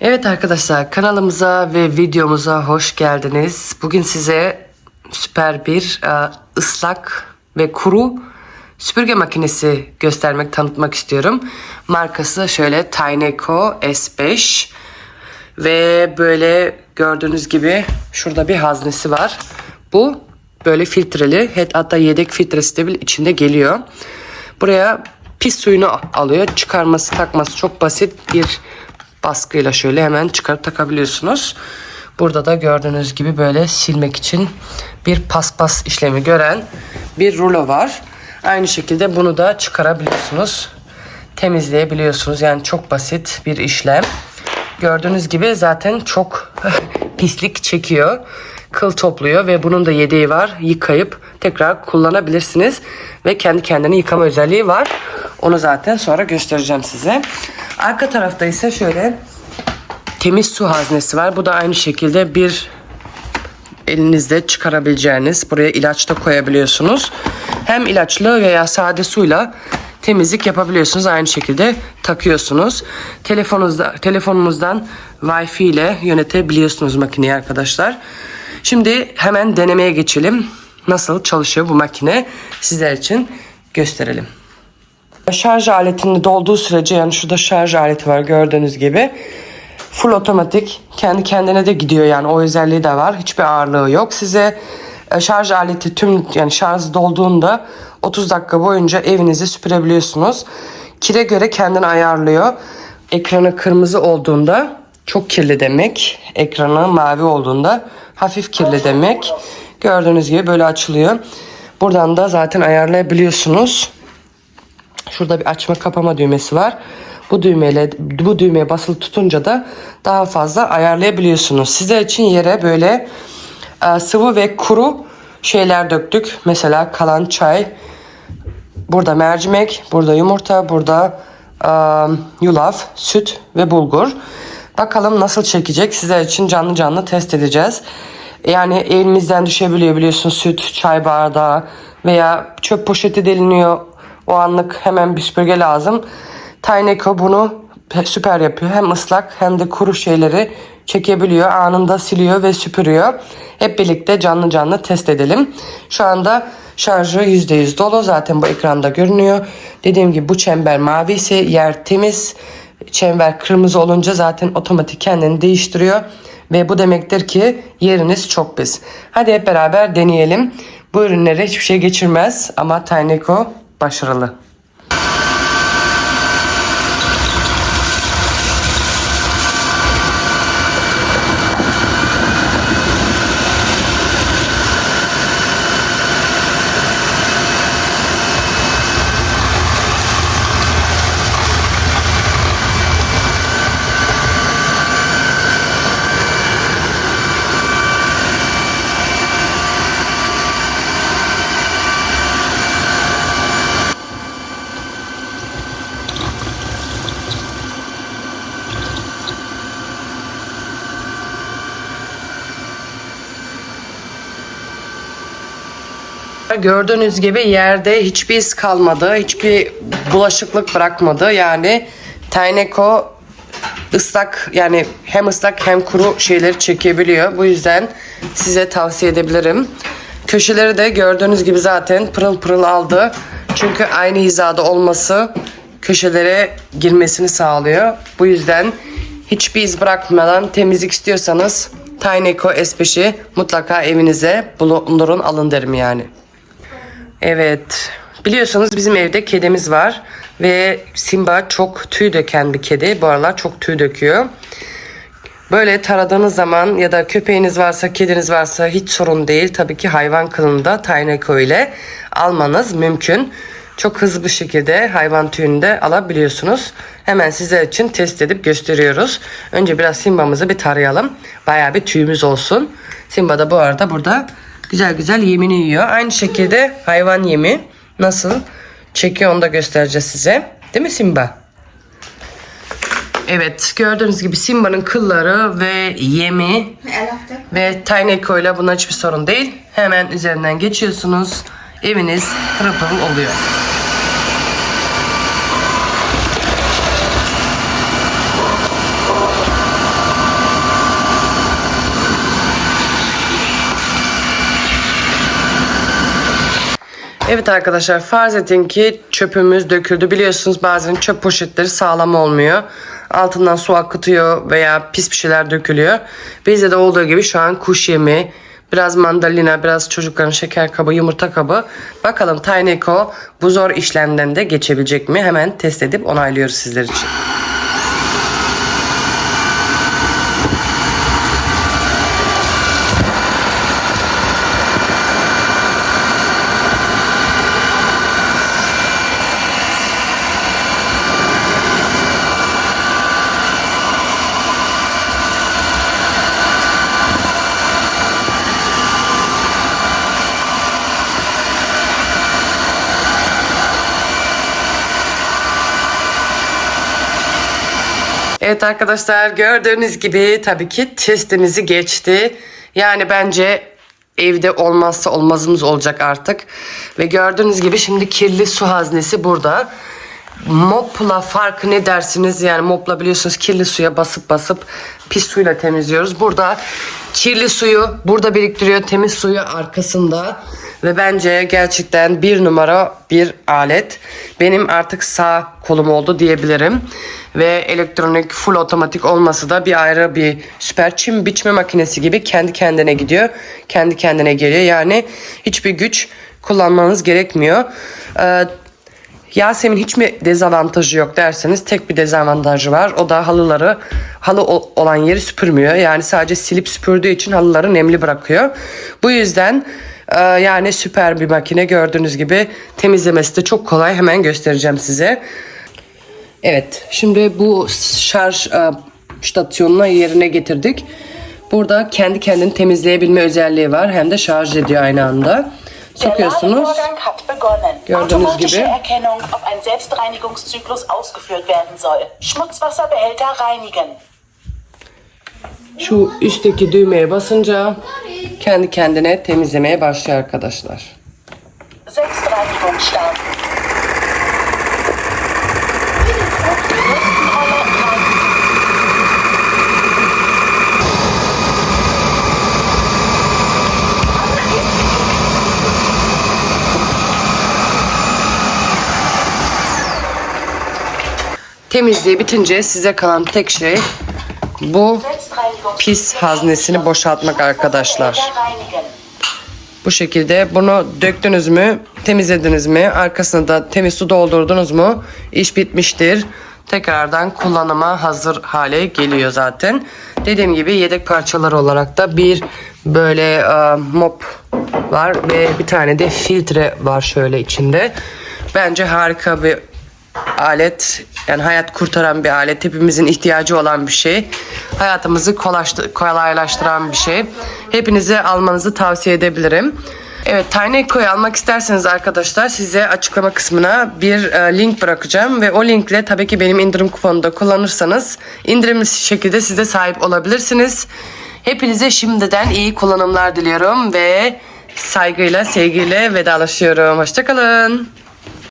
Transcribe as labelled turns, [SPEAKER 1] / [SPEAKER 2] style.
[SPEAKER 1] Evet arkadaşlar kanalımıza ve videomuza hoş geldiniz. Bugün size süper bir e, ıslak ve kuru süpürge makinesi göstermek, tanıtmak istiyorum. Markası şöyle Tyneco S5 ve böyle gördüğünüz gibi şurada bir haznesi var. Bu böyle filtreli hatta yedek filtresi de içinde geliyor. Buraya pis suyunu alıyor. Çıkarması takması çok basit bir baskıyla şöyle hemen çıkarıp takabiliyorsunuz. Burada da gördüğünüz gibi böyle silmek için bir paspas işlemi gören bir rulo var. Aynı şekilde bunu da çıkarabiliyorsunuz. Temizleyebiliyorsunuz. Yani çok basit bir işlem. Gördüğünüz gibi zaten çok pislik çekiyor. Kıl topluyor ve bunun da yedeği var. Yıkayıp tekrar kullanabilirsiniz. Ve kendi kendini yıkama özelliği var. Onu zaten sonra göstereceğim size. Arka tarafta ise şöyle temiz su haznesi var. Bu da aynı şekilde bir elinizde çıkarabileceğiniz buraya ilaç da koyabiliyorsunuz. Hem ilaçlı veya sade suyla temizlik yapabiliyorsunuz. Aynı şekilde takıyorsunuz. Telefonunuzda, telefonunuzdan Wi-Fi ile yönetebiliyorsunuz makineyi arkadaşlar. Şimdi hemen denemeye geçelim. Nasıl çalışıyor bu makine sizler için gösterelim. Şarj aletini dolduğu sürece yani şurada şarj aleti var gördüğünüz gibi. Full otomatik kendi kendine de gidiyor yani o özelliği de var. Hiçbir ağırlığı yok. Size e, şarj aleti tüm yani şarj dolduğunda 30 dakika boyunca evinizi süpürebiliyorsunuz. Kire göre kendini ayarlıyor. Ekranı kırmızı olduğunda çok kirli demek. Ekranı mavi olduğunda hafif kirli demek. Gördüğünüz gibi böyle açılıyor. Buradan da zaten ayarlayabiliyorsunuz. Şurada bir açma kapama düğmesi var. Bu düğmeyle bu düğmeye basılı tutunca da daha fazla ayarlayabiliyorsunuz. Sizler için yere böyle e, sıvı ve kuru şeyler döktük. Mesela kalan çay, burada mercimek, burada yumurta, burada e, yulaf, süt ve bulgur. Bakalım nasıl çekecek. Sizler için canlı canlı test edeceğiz. Yani elimizden düşebiliyor biliyorsun süt, çay bardağı veya çöp poşeti deliniyor. O anlık hemen bir süpürge lazım. Tyneco bunu süper yapıyor. Hem ıslak hem de kuru şeyleri çekebiliyor. Anında siliyor ve süpürüyor. Hep birlikte canlı canlı test edelim. Şu anda şarjı %100 dolu. Zaten bu ekranda görünüyor. Dediğim gibi bu çember mavi ise yer temiz. Çember kırmızı olunca zaten otomatik kendini değiştiriyor. Ve bu demektir ki yeriniz çok pis. Hadi hep beraber deneyelim. Bu ürünlere hiçbir şey geçirmez ama Tyneco başarılı. Gördüğünüz gibi yerde hiçbir iz kalmadı. Hiçbir bulaşıklık bırakmadı. Yani Tyneco ıslak yani hem ıslak hem kuru şeyleri çekebiliyor. Bu yüzden size tavsiye edebilirim. Köşeleri de gördüğünüz gibi zaten pırıl pırıl aldı. Çünkü aynı hizada olması köşelere girmesini sağlıyor. Bu yüzden hiçbir iz bırakmadan temizlik istiyorsanız Tyneco S5'i mutlaka evinize bulundurun alın derim yani. Evet. Biliyorsunuz bizim evde kedimiz var. Ve Simba çok tüy döken bir kedi. Bu aralar çok tüy döküyor. Böyle taradığınız zaman ya da köpeğiniz varsa, kediniz varsa hiç sorun değil. Tabii ki hayvan kılında Tyneco ile almanız mümkün. Çok hızlı bir şekilde hayvan tüyünü de alabiliyorsunuz. Hemen sizler için test edip gösteriyoruz. Önce biraz Simba'mızı bir tarayalım. Bayağı bir tüyümüz olsun. Simba da bu arada burada güzel güzel yemini yiyor. Aynı şekilde hayvan yemi nasıl çekiyor onu da göstereceğiz size. Değil mi Simba? Evet gördüğünüz gibi Simba'nın kılları ve yemi ve Tyneco ile bunlar hiçbir sorun değil. Hemen üzerinden geçiyorsunuz. Eviniz pırıl oluyor. Evet arkadaşlar farz edin ki çöpümüz döküldü. Biliyorsunuz bazen çöp poşetleri sağlam olmuyor. Altından su akıtıyor veya pis bir şeyler dökülüyor. Bizde de olduğu gibi şu an kuş yemi, biraz mandalina, biraz çocukların şeker kabı, yumurta kabı. Bakalım Tiny Eco bu zor işlemden de geçebilecek mi? Hemen test edip onaylıyoruz sizler için. Evet arkadaşlar gördüğünüz gibi tabii ki testimizi geçti. Yani bence evde olmazsa olmazımız olacak artık. Ve gördüğünüz gibi şimdi kirli su haznesi burada. Mopla farkı ne dersiniz? Yani mopla biliyorsunuz kirli suya basıp basıp pis suyla temizliyoruz. Burada kirli suyu burada biriktiriyor. Temiz suyu arkasında. Ve bence gerçekten bir numara bir alet. Benim artık sağ kolum oldu diyebilirim. Ve elektronik full otomatik olması da bir ayrı bir süper çim biçme makinesi gibi kendi kendine gidiyor. Kendi kendine geliyor. Yani hiçbir güç kullanmanız gerekmiyor. Ee, Yasemin hiç mi dezavantajı yok derseniz tek bir dezavantajı var. O da halıları halı olan yeri süpürmüyor. Yani sadece silip süpürdüğü için halıları nemli bırakıyor. Bu yüzden e, yani süper bir makine gördüğünüz gibi temizlemesi de çok kolay. Hemen göstereceğim size. Evet şimdi bu şarj e, stasyonuna yerine getirdik. Burada kendi kendini temizleyebilme özelliği var. Hem de şarj ediyor aynı anda. Sokuyorsunuz. Gördüğünüz gibi. Şu üstteki düğmeye basınca kendi kendine temizlemeye başlıyor arkadaşlar. Temizliği bitince size kalan tek şey bu pis haznesini boşaltmak arkadaşlar. Bu şekilde bunu döktünüz mü, temizlediniz mi, arkasına da temiz su doldurdunuz mu iş bitmiştir. Tekrardan kullanıma hazır hale geliyor zaten. Dediğim gibi yedek parçalar olarak da bir böyle e, mop var ve bir tane de filtre var şöyle içinde. Bence harika bir alet yani hayat kurtaran bir alet hepimizin ihtiyacı olan bir şey hayatımızı kolaylaştıran bir şey hepinize almanızı tavsiye edebilirim Evet Tiny Eco'yu almak isterseniz arkadaşlar size açıklama kısmına bir e, link bırakacağım ve o linkle tabii ki benim indirim kuponunu da kullanırsanız indirimli şekilde siz de sahip olabilirsiniz. Hepinize şimdiden iyi kullanımlar diliyorum ve saygıyla sevgiyle vedalaşıyorum. Hoşçakalın.